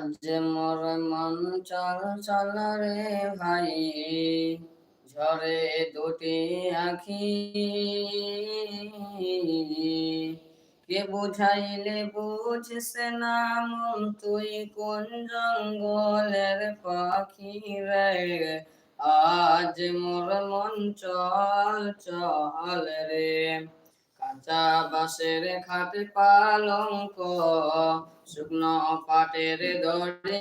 আজ মোর মন চল চল রে ভাই। ঝরে দুটি আখি। কে বুঝাইলে বুঝছে না মন, তুই কোন জঙ্গলের পাখি রে? আজ মোর মন চল চল রে। কাঁচা বাঁশের খাট পালঙ্ক, শুকনো পাটের দরে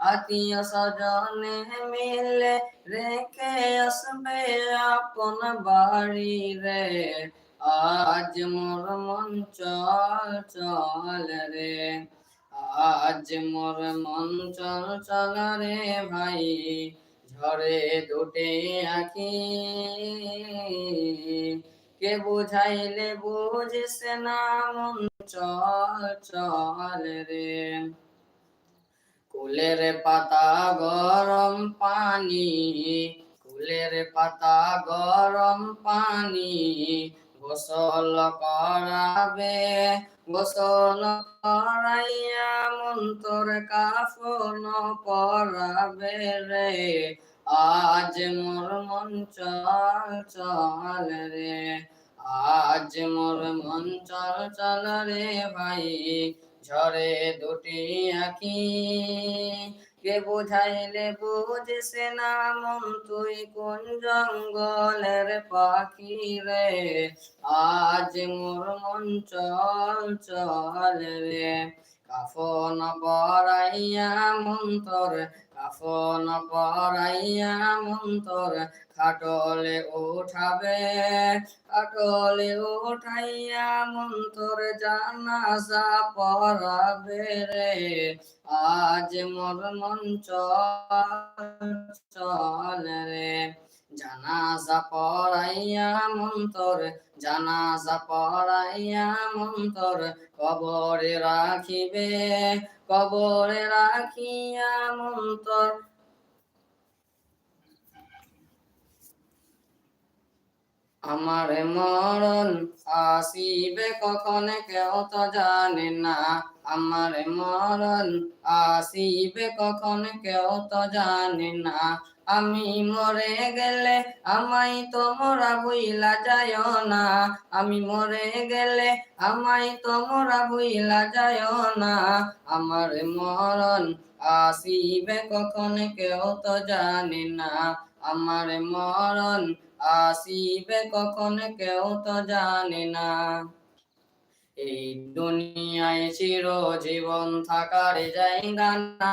আত্মীয় স্বজনে মিলে রেখে আসবে আপন বাড়ি আজ মোর মন চল চল রে। আজ মোর মন চল চল রে ভাই। ঝরে দুটে আখি কে বুঝাইলে বুঝছে না মন চল চল রে। কুলের পাতা গরম পানি, কুলের পাতা গরম পানি, গোসল করাবে, গোসল করাইয়া মন্তর কাফন পরাবে রে। আজ মোর মন চল চল রে, আজ মোর মন চল চল রে ভাই। ঝরে দুটি আখি, কে বুঝাইলে বুঝছে না মন? তুই কোন জঙ্গলের পাখি রে? আজ মোর মন চল চল রে, কাফন পরাইয়া মন্তর কাফন পরাইয়া মন্তর খাটলে উঠাবে। খাটলে উঠাইয়া মন্তর জানাসা পরাবে রে। আজ মোর মন চল রে। জানাজা পড়াইয়া মন্তর জানাজা পড়াইয়া মন্তর কবরে রাখিবে, কবরে রাখিয়া মন্তর আমার মরণ আসিবে কখন কেউ তো জানে না, আমার মরণ আসিবে কখন কেউ তো জানে না। আমি মরে গেলে আমাই তোমরা ভুইলা যায় না। আমি মরে গেলে আমাই তোমরা ভুইলা যায় না। আমার মরণ আসিবে কখন কেউ তো জানে না। আমার মরণ আসিবে কখন কেউ তো জানে না। এই দুনিয়ায় চির জীবন থাকার জায়গা না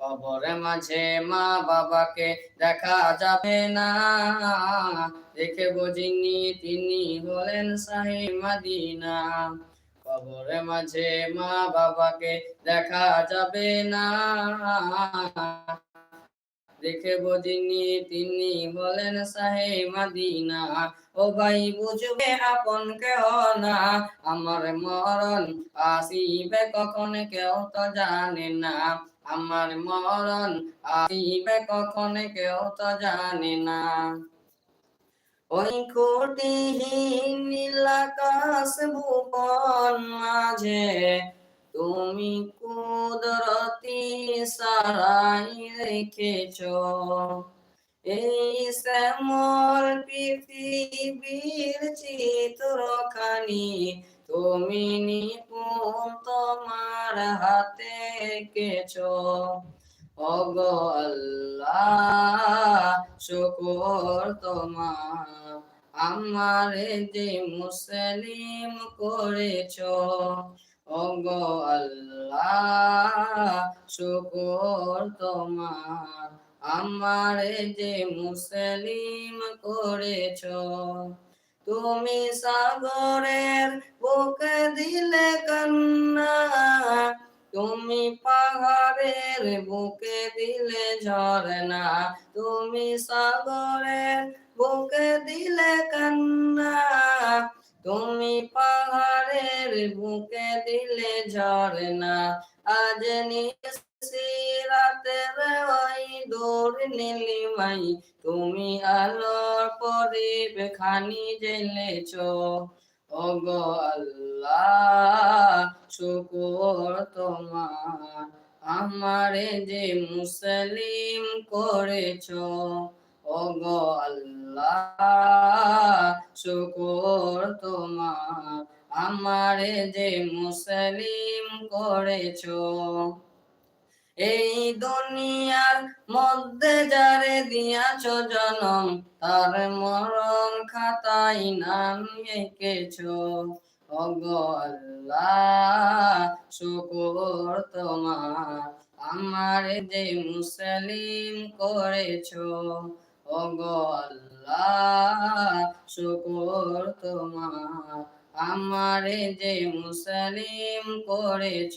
কবরের মাঝে মা বাবাকে দেখা যাবে না। দেখে বুঝিনি তিনি হলেন সাহি মাদিনা। কবরের মাঝে মা বাবাকে দেখা যাবে না। দেখে বুঝিনি তিনি হলেন সাহে মাদিনা। ও ভাই, বুঝবে আপন কেহ না? আমার মরণ আসিবে কখন কেউ তো জানে না। আমার মরণ আসিবে কখন, কেউ তো জানে না। ওই কোটিহীন নীলাকাশ ভুবন মাঝে তুমি কুদরতি সারাই রেখেছ। এই শ্যামল পৃথিবীর চিত্রখানি তুমি নিপুণ তোমার হাতে কেছ অগ আল্লাহ, শুকর তোমার। আমারে যে মুসলিম করেছ, ওগো আল্লাহ, শুকর তোমার। আমারে যে মুসলিম করেছ তুমি সাগরের বুকে দিলে কান্না, তুমি পাহাড়ের বুকে দিলে ঝরনা তুমি সাগরের বুকে দিলে কান্না, তুমি পাহাড়ের বুকে দিলে ঝরনা আজ নিশিরাতের ওই দূর নীলিমাই, তুমি আলোর পরিব খানি জেলেছ। ওগো আল্লাহ, শুকুর তোমার, আমারে যে মুসলিম করেছ। ওগো আল্লাহ, শুকুর তোমার, আমারে যে মুসলিম করেছ। এই দুনিয়ার মধ্যে যারে দিয়াছ জনম, তার মরণ খাতাই নাম এঁকেছ শুকুর তোমার, আমার যে মুসলিম করেছ। শুকুর তোমার, আমারে যে মুসলিম করেছ।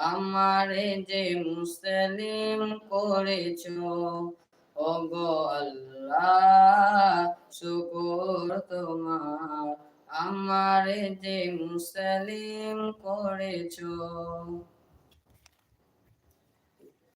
আমারে যে মুসলিম করেছ ওগো আল্লাহ তোমার। আমারে যে মুসলিম করেছ